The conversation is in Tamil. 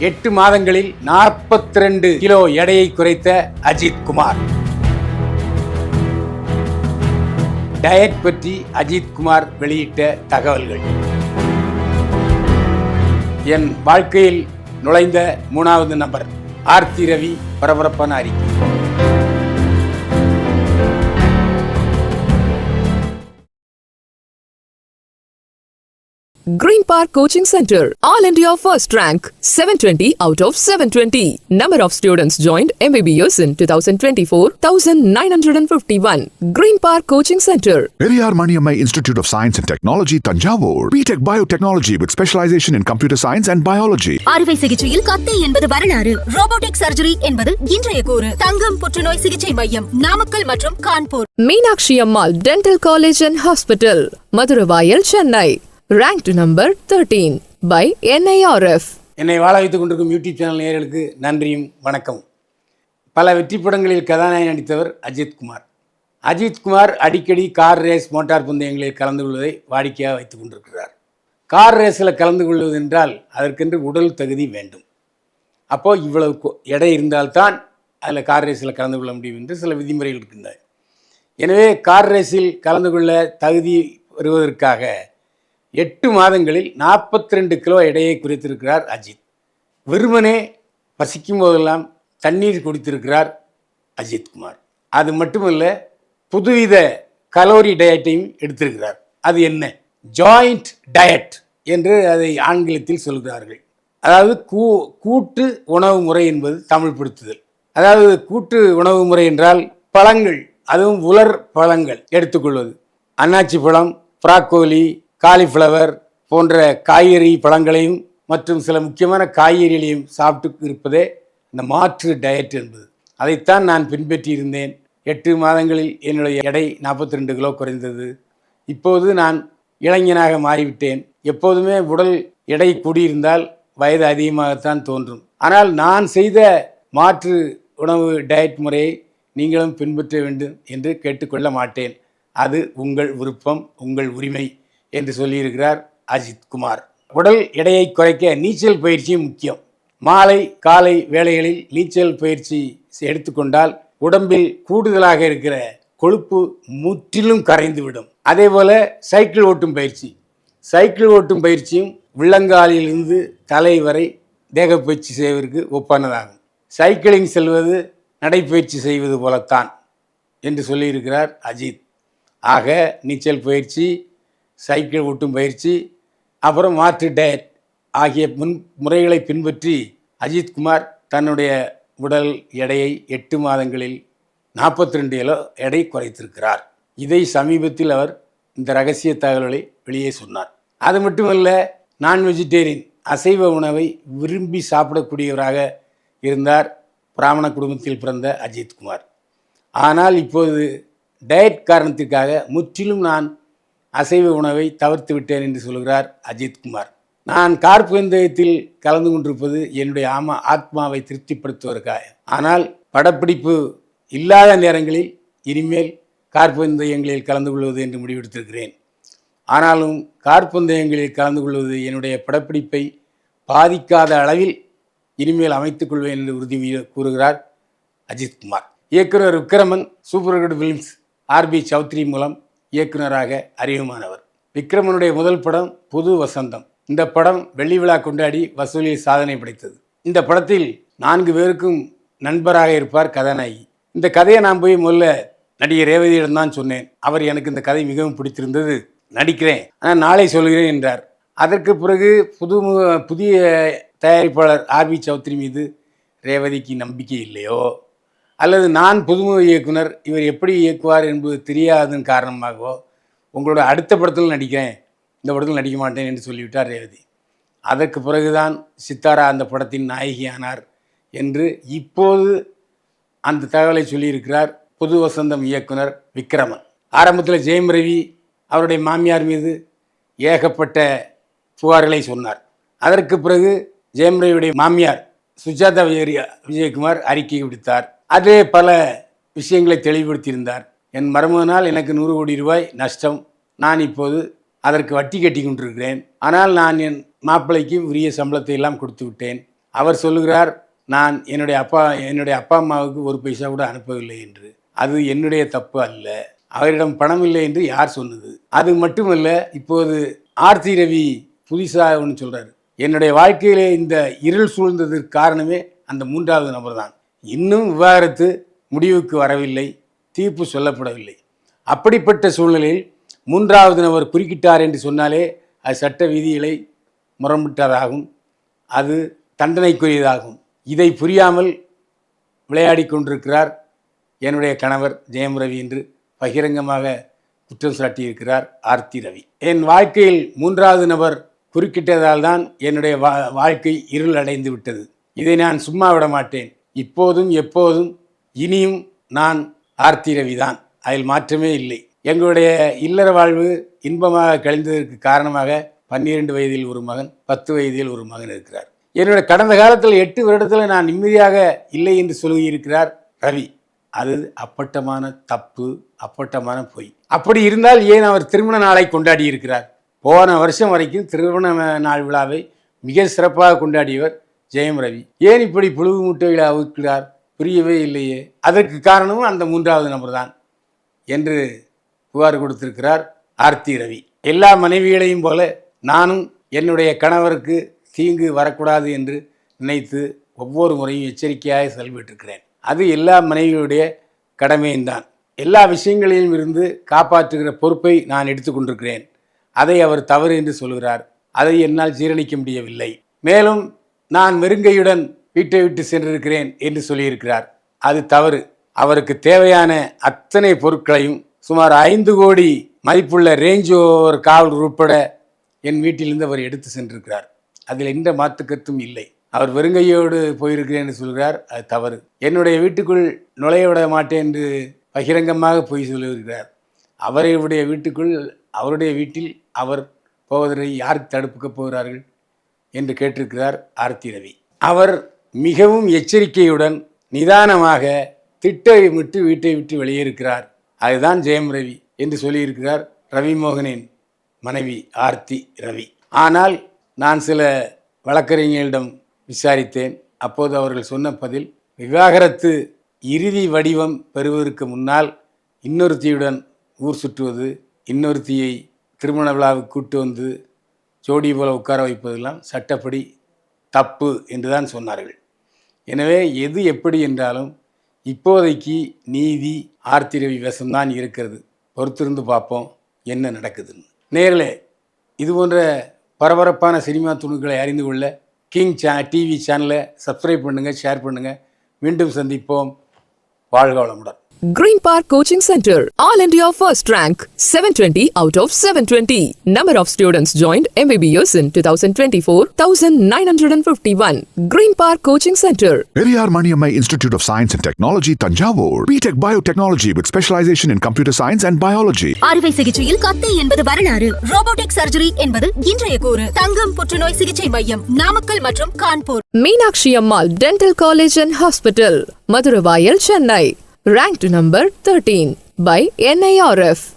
எட்டு மாதங்களில் 42 கிலோ எடையை குறைத்த அஜித் குமார். டயட் பற்றி அஜித் குமார் வெளியிட்ட தகவல்கள். என் வாழ்க்கையில் நுழைந்த மூணாவது நபர் ஆர்த்தி ரவி பரபரப்பான அறிக்கை. Green Park Coaching Center, All India First Rank, 720 out of 720. Number of students joined MBBS in 2024, 1951. Green Park Coaching Center, Periyar Maniammai Institute of Science and Technology, Tanjavur. BTech Biotechnology with specialization in computer science and biology. அறுவை சிகிச்சையில் கத்தை என்பது வரலாறு ரோபோட்டிக் சர்ஜரி என்பது இன்றைய கூறு தங்கம் புற்றுநோய் சிகிச்சை மையம் நாமக்கல் மற்றும் Kanpur Meenakshi Ammal Dental College and Hospital, Madhuravaiyal, Chennai. Ranked number thirteen by NIRF என்னை வாழ வைத்துக் கொண்டிருக்கும் யூடியூப் சேனல் நேயர்களுக்கு நன்றியும் வணக்கம் பல வெற்றி படங்களில் கதாநாயகன் நடித்தவர் அஜித்குமார் அஜித்குமார் அடிக்கடி கார் ரேஸ் மோட்டார் பந்தயங்களில் கலந்து கொள்வதை வாடிக்கையாக வைத்துக் கொண்டிருக்கிறார். கார் ரேஸில் கலந்து கொள்வது என்றால் அதற்கென்று உடல் தகுதி வேண்டும். அப்போது இவ்வளவு கொ- எடை இருந்தால்தான் அதில் கார் ரேஸில் கலந்து கொள்ள முடியும் என்று சில விதிமுறைகள் இருக்கின்றன. எனவே கார் ரேஸில் கலந்து கொள்ள தகுதி பெறுவதற்காக எட்டு மாதங்களில் 42 கிலோ எடையை குறைத்திருக்கிறார் அஜித். வெறுமனே பசிக்கும் போதெல்லாம் தண்ணீர் குடித்திருக்கிறார் அஜித்குமார். அது மட்டுமல்ல புதுவித கலோரி டயட்டையும் எடுத்திருக்கிறார். அது என்ன? ஜாயிண்ட் டயட் என்று அதை ஆங்கிலத்தில் சொல்கிறார்கள். அதாவது கூ கூட்டு உணவு முறை என்பது தமிழ் படுத்துதல். அதாவது கூட்டு உணவு முறை என்றால் பழங்கள் அதுவும் உலர் பழங்கள் எடுத்துக்கொள்வது. அன்னாச்சி பழம் பிராக்கோலி காலிஃப்ளவர் போன்ற காய்கறி பழங்களையும் மற்றும் சில முக்கியமான காய்கறிகளையும் சாப்பிட்டு இருப்பதே இந்த மாற்று டயட் என்பது. அதைத்தான் நான் பின்பற்றி இருந்தேன். எட்டு மாதங்களில் என்னுடைய எடை 42 கிலோ குறைந்தது. இப்போது நான் இளைஞனாக மாறிவிட்டேன். எப்போதுமே உடல் எடை கூடியிருந்தால் வயது அதிகமாகத்தான் தோன்றும். ஆனால் நான் செய்த மாற்று உணவு டயட் முறையை நீங்களும் பின்பற்ற வேண்டும் என்று கேட்டுக்கொள்ள மாட்டேன். அது உங்கள் விருப்பம் உங்கள் உரிமை. என்று சொல்லியிருக்கிறார் அஜித் குமார். உடல் எடையை குறைக்க நீச்சல் பயிற்சியும் முக்கியம். மாலை காலை வேளைகளில் நீச்சல் பயிற்சி எடுத்துக்கொண்டால் உடம்பில் கூடுதலாக இருக்கிற கொழுப்பு முற்றிலும் கரைந்துவிடும். அதே போல சைக்கிள் ஓட்டும் பயிற்சி. சைக்கிள் ஓட்டும் பயிற்சியும் உள்ளங்காலிலிருந்து தலை வரை தேகப்பயிற்சி செய்வதற்கு ஒப்பானதாகும். சைக்கிளிங் செல்வது நடைப்பயிற்சி செய்வது போலத்தான் என்று சொல்லியிருக்கிறார் அஜித். ஆக நீச்சல் பயிற்சி சைக்கிள் ஓட்டும் பயிற்சி அப்புறம் மாற்று டயட் ஆகிய முன் முறைகளை பின்பற்றி அஜித் குமார் தன்னுடைய உடல் எடையை எட்டு மாதங்களில் 42 ரெண்டு கிலோ எடை குறைத்திருக்கிறார். இதை சமீபத்தில் அவர் இந்த ரகசிய தகவல்களை வெளியே சொன்னார். அது மட்டுமல்ல நான் வெஜிடேரியன் அசைவ உணவை விரும்பி சாப்பிடக்கூடியவராக இருந்தார் பிராமண குடும்பத்தில் பிறந்த அஜித்குமார் ஆனால் இப்போது டயட் காரணத்திற்காக முற்றிலும் நான் அசைவ உணவை தவிர்த்து விட்டேன் என்று சொல்கிறார் அஜித்குமார் நான் கார்பந்தயத்தில் கலந்து கொண்டிருப்பது என்னுடைய ஆமா ஆத்மாவை திருப்திப்படுத்துவதற்காக. ஆனால் படப்பிடிப்பு இல்லாத நேரங்களில் இனிமேல் கார்பந்தயங்களில் கலந்து கொள்வது என்று முடிவெடுத்திருக்கிறேன். ஆனாலும் கார்பந்தயங்களில் கலந்து கொள்வது என்னுடைய படப்பிடிப்பை பாதிக்காத அளவில் இனிமேல் அமைத்துக் கொள்வேன் என்று உறுதி கூறுகிறார் அஜித்குமார் இயக்குனர் Vikraman super good films RB Choudhary மூலம் இயக்குனராக அறிமுகமானவர் விக்ரமனுடைய முதல் படம் புது வசந்தம். இந்த படம் வெள்ளி விழா கொண்டாடி வசூலில் சாதனை படைத்தது. இந்த படத்தில் நான்கு பேருக்கும் நண்பராக இருப்பார் கதாநாயகி. இந்த கதையை நான் போய் முதல்ல நடிகர் ரேவதியிடம் தான் சொன்னேன். அவர் எனக்கு இந்த கதை மிகவும் பிடித்திருந்தது. நடிக்கிறேன். ஆனால் நாளை சொல்கிறேன் என்றார். அதற்கு பிறகு புது புதிய தயாரிப்பாளர் ஆர் பி சௌத்ரி மீது ரேவதிக்கு நம்பிக்கை இல்லையோ? அல்லது நான் புதுமுக இயக்குனர் இவர் எப்படி இயக்குவார் என்பது தெரியாததன் காரணமாகவோ உங்களோட அடுத்த படத்தில் நடிக்கிறேன் இந்த படத்தில் நடிக்க மாட்டேன் என்று சொல்லிவிட்டார் ரேவதி. அதற்கு பிறகுதான் சித்தாரா அந்த படத்தின் நாயகியானார் என்று இப்போது அந்த தகவலை சொல்லியிருக்கிறார் புது வசந்தம் இயக்குனர் விக்ரமன். ஆரம்பத்தில் ஜெயம் ரவி அவருடைய மாமியார் மீது ஏகப்பட்ட புகார்களை சொன்னார். அதற்கு பிறகு ஜெயம் ரவியுடைய மாமியார் சுஜாதா விஜய் விஜயகுமார் அறிக்கை விடுத்தார். அதே பல விஷயங்களை தெளிவுபடுத்தியிருந்தார். என் மருமகனால் எனக்கு நூறு கோடி ரூபாய் நஷ்டம். நான் இப்போது அதற்கு வட்டி கட்டி கொண்டிருக்கிறேன். ஆனால் நான் என் மாப்பிள்ளைக்கு உரிய சம்பளத்தை எல்லாம் கொடுத்து விட்டேன். அவர் சொல்லுகிறார் நான் என்னுடைய அப்பா என்னுடைய அப்பா அம்மாவுக்கு ஒரு பைசா கூட அனுப்பவில்லை என்று. அது என்னுடைய தப்பு அல்ல. அவரிடம் பணம் இல்லை என்று யார் சொன்னது? அது மட்டுமல்ல இப்போது ஆர்த்தி ரவி புதுசாக ஒன்று சொல்கிறார் என்னுடைய வாழ்க்கையிலே இந்த இருள் சூழ்ந்ததற்கு காரணமே அந்த மூன்றாவது நபர் தான் இன்னும் விவாகரத்து முடிவுக்கு வரவில்லை தீர்ப்பு சொல்லப்படவில்லை. அப்படிப்பட்ட சூழ்நிலையில் மூன்றாவது நபர் குறுக்கிட்டார் என்று சொன்னாலே அது சட்ட விதிகளை முரண்பட்டதாகும். அது தண்டனைக்குரியதாகும். இதை புரியாமல் விளையாடி கொண்டிருக்கிறார் என்னுடைய கணவர் ஜெயம் ரவி என்று பகிரங்கமாக குற்றம் சாட்டியிருக்கிறார் ஆர்த்தி ரவி. என் வாழ்க்கையில் மூன்றாவது நபர் குறுக்கிட்டதால் தான் என்னுடைய வா வாழ்க்கை இருள் அடைந்து விட்டது. இதை நான் சும்மா விட மாட்டேன். இப்போதும் எப்போதும் இனியும் நான் ஆர்த்தி ரவி தான் அதில் மாற்றமே இல்லை. எங்களுடைய இல்லற வாழ்வு இன்பமாக கழிந்ததற்கு காரணமாக பன்னிரண்டு வயதில் ஒரு மகன் பத்து வயதில் ஒரு மகன் இருக்கிறார். என்னுடைய கடந்த காலத்தில் எட்டு வருடத்தில் நான் நிம்மதியாக இல்லை என்று சொல்லியிருக்கிறார் ரவி. அது அப்பட்டமான தப்பு அப்பட்டமான பொய். அப்படி இருந்தால் ஏன் அவர் திருமண நாளை கொண்டாடி இருக்கிறார் போன வருஷம் வரைக்கும் திருமண நாள் விழாவை மிக சிறப்பாக கொண்டாடியவர் ஜெயம் ரவி. ஏன் இப்படி புழுவு முட்டைகளை அவுக்கிறார் புரியவே இல்லையே. அதற்கு காரணமும் அந்த மூன்றாவது நபர் தான் என்று புகார் கொடுத்திருக்கிறார் ஆர்த்தி ரவி. எல்லா மனைவிகளையும் போல நானும் என்னுடைய கணவருக்கு தீங்கு வரக்கூடாது என்று நினைத்து ஒவ்வொரு முறையும் எச்சரிக்கையாக செயல்பட்டிருக்கிறேன் அது எல்லா மனைவியுடைய கடமையும் தான் எல்லா விஷயங்களிலும் இருந்து காப்பாற்றுகிற பொறுப்பை நான் எடுத்துக்கொண்டிருக்கிறேன். அதை அவர் தவறு என்று சொல்கிறார். அதை என்னால் ஜீரணிக்க முடியவில்லை. மேலும் நான் வெறுங்கையுடன் வீட்டை விட்டு சென்றிருக்கிறேன் என்று சொல்லியிருக்கிறார். அது தவறு. அவருக்கு தேவையான அத்தனை பொருட்களையும் சுமார் ஐந்து கோடி மதிப்புள்ள ரேஞ்ச் ஓவர் காவல் உட்பட என் வீட்டிலிருந்து அவர் எடுத்து சென்றிருக்கிறார். அதில் எந்த மாத்துக்கத்தும் இல்லை. அவர் வெறுங்கையோடு போயிருக்கிறேன் என்று சொல்கிறார். அது தவறு. என்னுடைய வீட்டுக்குள் நுழைய விட மாட்டேன் என்று பகிரங்கமாக போய் சொல்லியிருக்கிறார். அவருடைய வீட்டுக்குள் அவருடைய வீட்டில் அவர் போவதை யார் தடுப்புக்கு போகிறார்கள் என்று கேட்டிருக்கிறார் ஆர்த்தி ரவி. அவர் மிகவும் எச்சரிக்கையுடன் நிதானமாக திட்டமிட்டு வீட்டை விட்டு வெளியேறுகிறார். அதுதான் ஜெயம் ரவி என்று சொல்லியிருக்கிறார் ரவி மோகனின் மனைவி ஆர்த்தி ரவி. ஆனால் நான் சில வழக்கறிஞர்களிடம் விசாரித்தேன். அப்போது அவர்கள் சொன்ன பதில் விவாகரத்து இறுதி வடிவம் பெறுவதற்கு முன்னால் இன்னொருத்தியுடன் ஊர் சுற்றுவது இன்னொருத்தியை திருமண விழாவுக்கு கூட்டு வந்து ஜோடி போல உட்கார வைப்பதெல்லாம் சட்டப்படி தப்பு என்று தான் சொன்னார்கள். எனவே எது எப்படி என்றாலும் இப்போதைக்கு நீதி ஆர்த்திரவி வசம்தான் இருக்கிறது. பொறுத்திருந்து பார்ப்போம் என்ன நடக்குதுன்னு. நேர்களே இது போன்ற பரபரப்பான சினிமா துணுக்களை அறிந்து கொள்ள கிங் சே டிவி சேனலை சப்ஸ்கிரைப் பண்ணுங்கள் ஷேர் பண்ணுங்கள் மீண்டும் சந்திப்போம். வாழ்க வளமுடன். Green Park Coaching Center, All India First Rank, 720 out of 720. Number of students joined MBBS in 2024, 1951. Green Park Coaching Center, Periyar Maniammai Institute of Science and Technology, Tanjavur. BTech Biotechnology with specialization in computer science and biology. அறுவை சிகிச்சையில் கத்தை என்பது வரலாறு ரோபோட்டிக் சர்ஜரி என்பது இன்றைய கூறு தங்கம் புற்றுநோய் சிகிச்சை மையம் நாமக்கல் மற்றும் Kanpur Meenakshi Ammal Dental College and Hospital, Madhuravaiyal, Chennai. Ranked number 13 by NIRF.